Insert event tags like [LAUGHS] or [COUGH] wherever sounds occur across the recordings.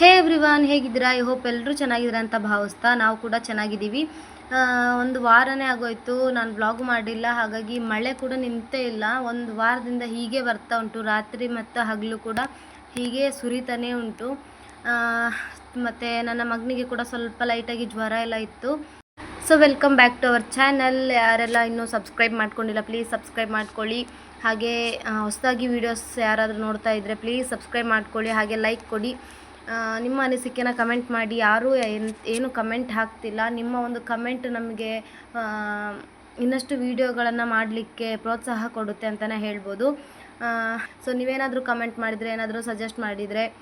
ಹೇ everyone, ಹೇಗಿದ್ದೀರಾ? I hope ಎಲ್ಲರೂ ಚೆನ್ನಾಗಿದ್ದೀರಾ ಅಂತ ಭಾವಿಸ್ತಾ ನಾವು ಕೂಡ ಚೆನ್ನಾಗಿದ್ದೀವಿ. ಒಂದು ವಾರನೇ ಆಗೋಯ್ತು, ನಾನು ಬ್ಲಾಗ್ ಮಾಡಿಲ್ಲ, ಹಾಗಾಗಿ ಮಳೆ ಕೂಡ ನಿಂತೇ ಇಲ್ಲ. ಒಂದು ವಾರದಿಂದ ಹೀಗೆ ಬರ್ತಾ ಉಂಟು, ರಾತ್ರಿ ಮತ್ತು ಹಗಲು ಕೂಡ ಹೀಗೆ ಸುರಿತಾನೇ ಉಂಟು. ಮತ್ತು ನನ್ನ ಮಗನಿಗೆ ಕೂಡ ಸ್ವಲ್ಪ ಲೈಟಾಗಿ ಜ್ವರ ಎಲ್ಲ ಇತ್ತು. So welcome back to our channel ಯಾರೆಲ್ಲ ಇನ್ನೂ ಸಬ್ಸ್ಕ್ರೈಬ್ ಮಾಡ್ಕೊಂಡಿಲ್ಲ ಪ್ಲೀಸ್ ಸಬ್ಸ್ಕ್ರೈಬ್ ಮಾಡ್ಕೊಳ್ಳಿ. ಹಾಗೆ ಹೊಸದಾಗಿ ವೀಡಿಯೋಸ್ ಯಾರಾದರೂ ನೋಡ್ತಾ ಇದ್ದರೆ ಪ್ಲೀಸ್ ಸಬ್ಸ್ಕ್ರೈಬ್ ಮಾಡ್ಕೊಳ್ಳಿ, ಹಾಗೆ ಲೈಕ್ ಕೊಡಿ. ನಿಮ್ಮ ಅನಿಸಿಕೆನ ಕಮೆಂಟ್ ಮಾಡಿ. ಯಾರೂ ಏನ್- ಕಮೆಂಟ್ ಹಾಕ್ತಿಲ್ಲ. ನಿಮ್ಮ ಒಂದು ಕಮೆಂಟ್ ನಮಗೆ ಇನ್ನಷ್ಟು ವೀಡಿಯೋಗಳನ್ನು ಮಾಡಲಿಕ್ಕೆ ಪ್ರೋತ್ಸಾಹ ಕೊಡುತ್ತೆ ಅಂತಲೇ ಹೇಳ್ಬೋದು. ಸೊ ನೀವೇನಾದರೂ ಕಮೆಂಟ್ ಮಾಡಿದರೆ, ಏನಾದರೂ ಸಜೆಸ್ಟ್ ಮಾಡಿದರೆ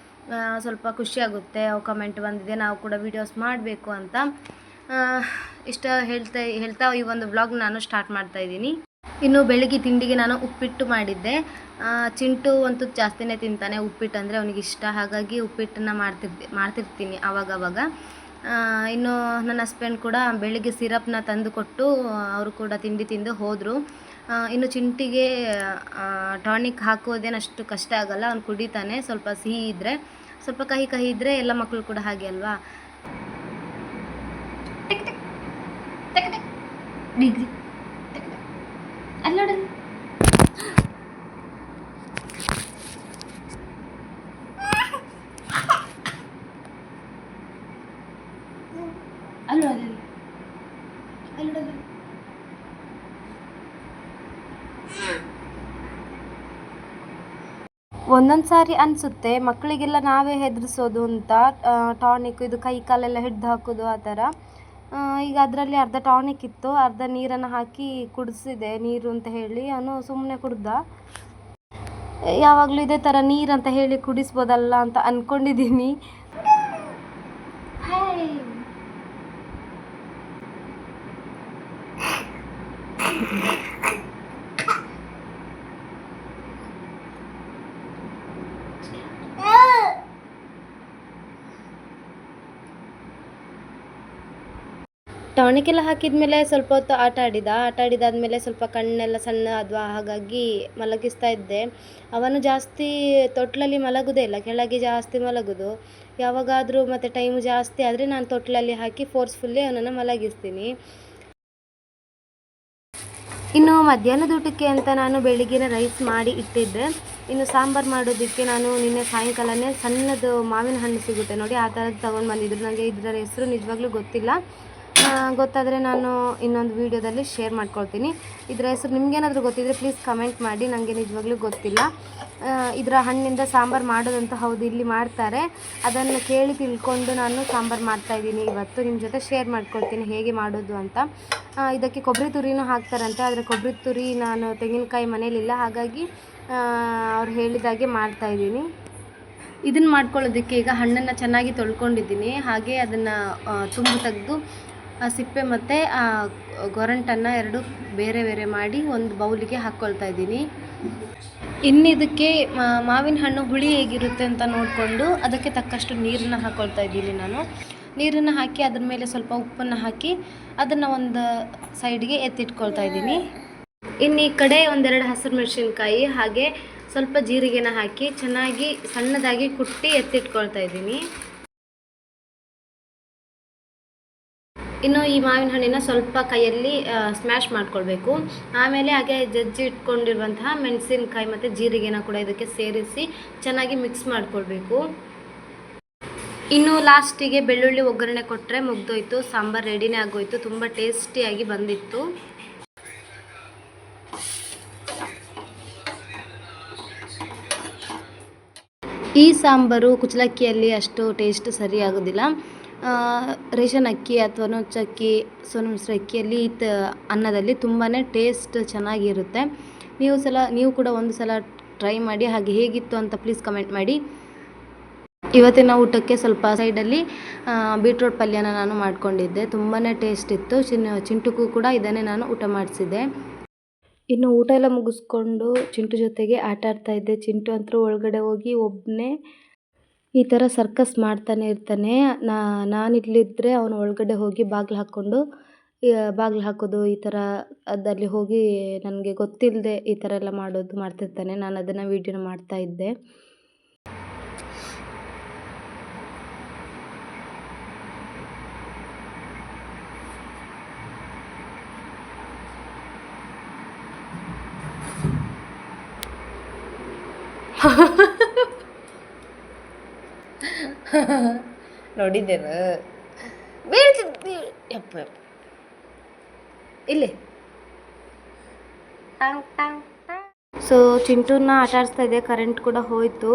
ಸ್ವಲ್ಪ ಖುಷಿಯಾಗುತ್ತೆ ಅವು ಕಮೆಂಟ್ ಬಂದಿದೆ, ನಾವು ಕೂಡ ವೀಡಿಯೋಸ್ ಮಾಡಬೇಕು ಅಂತ. ಇಷ್ಟ ಹೇಳ್ತಾ ಹೇಳ್ತಾ ಈ ಒಂದು ವ್ಲಾಗ್ ನಾನು ಸ್ಟಾರ್ಟ್ ಮಾಡ್ತಾ ಇದ್ದೀನಿ. ಇನ್ನು ಬೆಳಿಗ್ಗೆ ತಿಂಡಿಗೆ ನಾನು ಉಪ್ಪಿಟ್ಟು ಮಾಡಿದ್ದೆ. ಚಿಂಟು ಅಂತೂ ಜಾಸ್ತಿನೇ ತಿಂತಾನೆ ಉಪ್ಪಿಟ್ಟು ಅಂದರೆ ಅವನಿಗೆ ಇಷ್ಟ. ಹಾಗಾಗಿ ಉಪ್ಪಿಟ್ಟನ್ನು ಮಾಡ್ತಿರ್ತಿ ಮಾಡ್ತಿರ್ತೀನಿ ಆವಾಗವಾಗ ಇನ್ನು ನನ್ನ ಹಸ್ಬೆಂಡ್ ಕೂಡ ಬೆಳಿಗ್ಗೆ ಸಿರಪ್ನ ತಂದು ಕೊಟ್ಟು ಅವರು ಕೂಡ ತಿಂಡಿ ತಿಂದು ಹೋದರು. ಇನ್ನು ಚಿಂಟಿಗೆ ಟಾನಿಕ್ ಹಾಕೋದೇನು ಅಷ್ಟು ಕಷ್ಟ ಆಗಲ್ಲ. ಅವ್ನು ಕುಡಿತಾನೆ. ಸ್ವಲ್ಪ ಸಿಹಿ ಇದ್ದರೆ ಸ್ವಲ್ಪ ಕಹಿ ಕಹಿ ಇದ್ದರೆ ಎಲ್ಲ ಮಕ್ಕಳು ಕೂಡ ಹಾಗೆ ಅಲ್ವಾ? ಡಿಗ್ರಿ. ಅಲ್ಲಿ ನೋಡಲ್ಲಿ ಒಂದೊಂದು ಸಾರಿ ಅನಿಸುತ್ತೆ ಮಕ್ಕಳಿಗೆಲ್ಲ ನಾವೇ ಹೆದರಿಸೋದು ಅಂತ ಟಾನಿಕ್ ಇದು ಕೈ ಕಾಲೆಲ್ಲ ಹಿಡ್ದು ಹಾಕೋದು ಆ ಥರ. ಈಗ ಅದರಲ್ಲಿ ಅರ್ಧ ಟಾನಿಕ್ ಇತ್ತು ಅರ್ಧ ನೀರನ್ನು ಹಾಕಿ ಕುಡಿಸಿದೆ ನೀರು ಅಂತ ಹೇಳಿ. ಅವನು ಸುಮ್ಮನೆ ಕುಡ್ದ. ಯಾವಾಗಲೂ ಇದೇ ಥರ ನೀರು ಅಂತ ಹೇಳಿ ಕುಡಿಸ್ಬೋದಲ್ಲ ಅಂತ ಅಂದ್ಕೊಂಡಿದ್ದೀನಿ ಟಾನಿಕ್ ಎಲ್ಲ ಹಾಕಿದ್ಮೇಲೆ ಸ್ವಲ್ಪ ಹೊತ್ತು ಆಟ ಆಡಿದ. ಆಟ ಆಡಿದಾದ್ಮೇಲೆ ಸ್ವಲ್ಪ ಕಣ್ಣೆಲ್ಲ ಸಣ್ಣ ಆದ್ವಾ. ಹಾಗಾಗಿ ಮಲಗಿಸ್ತಾ ಇದ್ದೆ. ಅವನು ಜಾಸ್ತಿ ತೊಟ್ಲಲ್ಲಿ ಮಲಗುದೇ ಇಲ್ಲ. ಕೆಳಗೆ ಜಾಸ್ತಿ ಮಲಗುದು. ಯಾವಾಗಾದರೂ ಮತ್ತು ಟೈಮ್ ಜಾಸ್ತಿ ಆದರೆ ನಾನು ತೊಟ್ಲಲ್ಲಿ ಹಾಕಿ ಫೋರ್ಸ್ಫುಲ್ಲಿ ಅವನನ್ನು ಮಲಗಿಸ್ತೀನಿ. ಇನ್ನು ಮಧ್ಯಾಹ್ನದ ಊಟಕ್ಕೆ ಅಂತ ನಾನು ಬೆಳಿಗ್ಗೆನೇ ರೈಸ್ ಮಾಡಿ ಇಟ್ಟಿದ್ದೆ. ಇನ್ನು ಸಾಂಬಾರು ಮಾಡೋದಕ್ಕೆ ನಾನು ನಿನ್ನೆ ಸಾಯಂಕಾಲನೇ ಸಣ್ಣದು ಮಾವಿನ ಹಣ್ಣು ಸಿಗುತ್ತೆ ನೋಡಿ, ಆ ಥರದ್ದು ತೊಗೊಂಡು ಬಂದಿದ್ರು. ನನಗೆ ಇದರ ಹೆಸರು ನಿಜವಾಗ್ಲೂ ಗೊತ್ತಿಲ್ಲ. ಗೊತ್ತಾದರೆ ನಾನು ಇನ್ನೊಂದು ವೀಡಿಯೋದಲ್ಲಿ ಶೇರ್ ಮಾಡ್ಕೊಳ್ತೀನಿ. ಇದರ ಹೆಸರು ನಿಮಗೇನಾದರೂ ಗೊತ್ತಿದ್ದರೆ ಪ್ಲೀಸ್ ಕಮೆಂಟ್ ಮಾಡಿ ನನಗೆ ನಿಜವಾಗ್ಲೂ ಗೊತ್ತಿಲ್ಲ. ಇದರ ಹಣ್ಣಿಂದ ಸಾಂಬಾರು ಮಾಡೋದಂತ ಹೌದು, ಇಲ್ಲಿ ಮಾಡ್ತಾರೆ. ಅದನ್ನು ಕೇಳಿ ತಿಳ್ಕೊಂಡು ನಾನು ಸಾಂಬಾರು ಮಾಡ್ತಾಯಿದ್ದೀನಿ ಇವತ್ತು. ನಿಮ್ಮ ಜೊತೆ ಶೇರ್ ಮಾಡ್ಕೊಳ್ತೀನಿ ಹೇಗೆ ಮಾಡೋದು ಅಂತ. ಇದಕ್ಕೆ ಕೊಬ್ಬರಿ ತುರಿನೂ ಹಾಕ್ತಾರಂತೆ, ಆದರೆ ಕೊಬ್ಬರಿ ತುರಿ ನಾನು ತೆಂಗಿನಕಾಯಿ ಮನೇಲಿಲ್ಲ ಹಾಗಾಗಿ ಅವ್ರು ಹೇಳಿದಾಗೆ ಮಾಡ್ತಾಯಿದ್ದೀನಿ ಇದನ್ನು ಮಾಡ್ಕೊಳ್ಳೋದಕ್ಕೆ ಈಗ ಹಣ್ಣನ್ನು ಚೆನ್ನಾಗಿ ತೊಳ್ಕೊಂಡಿದ್ದೀನಿ. ಹಾಗೆ ಅದನ್ನು ತುಂಬು ತೆಗೆದು ಆ ಸಿಪ್ಪೆ ಮತ್ತು ಆ ಗೊರಂಟನ್ನು ಎರಡು ಬೇರೆ ಬೇರೆ ಮಾಡಿ ಒಂದು ಬೌಲಿಗೆ ಹಾಕ್ಕೊಳ್ತಾ ಇದ್ದೀನಿ. ಇನ್ನು ಇದಕ್ಕೆ ಮಾ- ಮಾವಿನ ಹಣ್ಣು ಹುಳಿ ಹೇಗಿರುತ್ತೆ ಅಂತ ನೋಡಿಕೊಂಡು ಅದಕ್ಕೆ ತಕ್ಕಷ್ಟು ನೀರನ್ನು ಹಾಕ್ಕೊಳ್ತಾ ಇದ್ದೀನಿ ನಾನು. ನೀರನ್ನು ಹಾಕಿ ಅದ್ರ ಮೇಲೆ ಸ್ವಲ್ಪ ಉಪ್ಪನ್ನು ಹಾಕಿ ಅದನ್ನು ಒಂದು ಸೈಡ್ಗೆ ಎತ್ತಿಟ್ಕೊಳ್ತಾ ಇದ್ದೀನಿ. ಇನ್ನು ಈ ಕಡೆ ಒಂದೆರಡು ಹಸಿರು ಮೆಣಸಿನ್ಕಾಯಿ ಹಾಗೆ ಸ್ವಲ್ಪ ಜೀರಿಗೆನ ಹಾಕಿ ಚೆನ್ನಾಗಿ ಸಣ್ಣದಾಗಿ ಕುಟ್ಟಿ ಎತ್ತಿಟ್ಕೊಳ್ತಾ ಇದ್ದೀನಿ. ಇನ್ನು ಈ ಮಾವಿನ ಹಣ್ಣಿನ ಸ್ವಲ್ಪ ಕೈಯಲ್ಲಿ ಸ್ಮ್ಯಾಶ್ ಮಾಡ್ಕೊಳ್ಬೇಕು. ಆಮೇಲೆ ಹಾಗೆ ಜಜ್ಜಿ ಇಟ್ಕೊಂಡಿರುವಂತಹ ಮೆಣಸಿನಕಾಯಿ ಮತ್ತು ಜೀರಿಗೆನ ಕೂಡ ಇದಕ್ಕೆ ಸೇರಿಸಿ ಚೆನ್ನಾಗಿ ಮಿಕ್ಸ್ ಮಾಡ್ಕೊಳ್ಬೇಕು. ಇನ್ನು ಲಾಸ್ಟಿಗೆ ಬೆಳ್ಳುಳ್ಳಿ ಒಗ್ಗರಣೆ ಕೊಟ್ಟರೆ ಮುಗ್ದೋಯ್ತು ಸಾಂಬಾರು ರೆಡಿನೇ ಆಗೋಯ್ತು ತುಂಬ ಟೇಸ್ಟಿಯಾಗಿ ಬಂದಿತ್ತು. ಈ ಸಾಂಬಾರು ಕುಚಲಕ್ಕಿಯಲ್ಲಿ ಅಷ್ಟು ಟೇಸ್ಟ್ ಸರಿ ಆಗೋದಿಲ್ಲ ಆ, ರೇಷನ್ ಅಕ್ಕಿ ಅಥವಾ ನುಚ್ಚಕ್ಕಿ ಸೋನ ಮಿಶ್ರ ಅಕ್ಕಿಯಲ್ಲಿ ತ, ಅನ್ನದಲ್ಲಿ ತುಂಬಾ ಟೇಸ್ಟ್ ಚೆನ್ನಾಗಿರುತ್ತೆ. ನೀವು ಸಲ, ನೀವು ಕೂಡ ಒಂದು ಸಲ ಟ್ರೈ ಮಾಡಿ, ಹಾಗೆ ಹೇಗಿತ್ತು ಅಂತ ಪ್ಲೀಸ್ ಕಮೆಂಟ್ ಮಾಡಿ. ಇವತ್ತಿನ ಊಟಕ್ಕೆ ಸ್ವಲ್ಪ ಸೈಡಲ್ಲಿ ಬೀಟ್ರೋಟ್ ಪಲ್ಯನ ನಾನು ಮಾಡಿಕೊಂಡಿದ್ದೆ. ತುಂಬಾ ಟೇಸ್ಟ್ ಇತ್ತು. ಚಿನ್ ಚಿಂಟುಗೂ ಕೂಡ ಇದನ್ನೇ ನಾನು ಊಟ ಮಾಡಿಸಿದ್ದೆ. ಇನ್ನು ಊಟ ಎಲ್ಲ ಮುಗಿಸ್ಕೊಂಡು ಚಿಂಟು ಜೊತೆಗೆ ಆಟ ಆಡ್ತಾ ಚಿಂಟು ಅಂತೂ ಒಳಗಡೆ ಹೋಗಿ ಒಬ್ಬನೇ ಈ ಥರ ಸರ್ಕಸ್ ಮಾಡ್ತಾನೆ ಇರ್ತಾನೆ. ನಾನು ನಾನಿಲ್ಲಿದ್ದರೆ ಅವನು ಒಳಗಡೆ ಹೋಗಿ ಬಾಗಿಲು ಹಾಕ್ಕೊಂಡು ಬಾಗಿಲು ಹಾಕೋದು ಈ ಥರ ಅದಲ್ಲಿ ಹೋಗಿ ನನಗೆ ಗೊತ್ತಿಲ್ಲದೆ ಈ ಥರ ಎಲ್ಲ ಮಾಡೋದು ಮಾಡ್ತಿರ್ತಾನೆ. ನಾನು ಅದನ್ನು ವೀಡಿಯೋನ ಮಾಡ್ತಾ ಇದ್ದೆ. [LAUGHS] [LAUGHS] ನೋಡಿದ್ದೇನು? ಬೀಳ್ತಿದ್ದು ಯಪ್ಪ ಯಪ್ಪ. ಇಲ್ಲಿ. ಸೊ ಚಿಂಟೂನ ಆಟ ಆಡಿಸ್ತಾ ಇದೆ ಕರೆಂಟ್ ಕೂಡ ಹೋಯಿತು.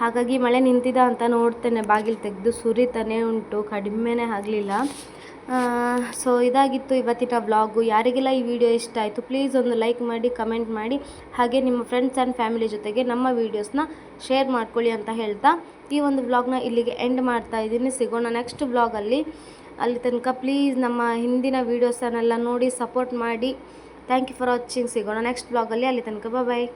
ಹಾಗಾಗಿ ಮಳೆ ನಿಂತಿದ ಅಂತ ನೋಡ್ತೇನೆ, ಬಾಗಿಲು ತೆಗೆದು ಸುರಿತಾನೆ ಉಂಟು, ಕಡಿಮೆನೇ ಆಗಲಿಲ್ಲ. ಸೊ ಇದಾಗಿತ್ತು ಇವತ್ತಿನ ವ್ಲಾಗು ಯಾರಿಗೆಲ್ಲ ಈ ವಿಡಿಯೋ ಇಷ್ಟ ಆಯಿತು ಪ್ಲೀಸ್ ಒಂದು ಲೈಕ್ ಮಾಡಿ ಕಮೆಂಟ್ ಮಾಡಿ. ಹಾಗೆ ನಿಮ್ಮ ಫ್ರೆಂಡ್ಸ್ ಆ್ಯಂಡ್ ಫ್ಯಾಮಿಲಿ ಜೊತೆಗೆ ನಮ್ಮ ವೀಡಿಯೋಸ್ನ ಶೇರ್ ಮಾಡ್ಕೊಳ್ಳಿ ಅಂತ ಹೇಳ್ತಾ ಈ ಒಂದು ವ್ಲಾಗ್ನ ಇಲ್ಲಿಗೆ ಎಂಡ್ ಮಾಡ್ತಾ ಇದ್ದೀನಿ. ಸಿಗೋಣ ನೆಕ್ಸ್ಟ್ ವ್ಲಾಗಲ್ಲಿ ಅಲ್ಲಿ. ತನಕ ಪ್ಲೀಸ್ ನಮ್ಮ ಹಿಂದಿನ ವೀಡಿಯೋಸನ್ನೆಲ್ಲ ನೋಡಿ ಸಪೋರ್ಟ್ ಮಾಡಿ. ಥ್ಯಾಂಕ್ ಯು ಫಾರ್ ವಾಚಿಂಗ್ ಸಿಗೋಣ ನೆಕ್ಸ್ಟ್ ವ್ಲಾಗಲ್ಲಿ ಅಲ್ಲಿ. ತನಕ ಬಾಯ್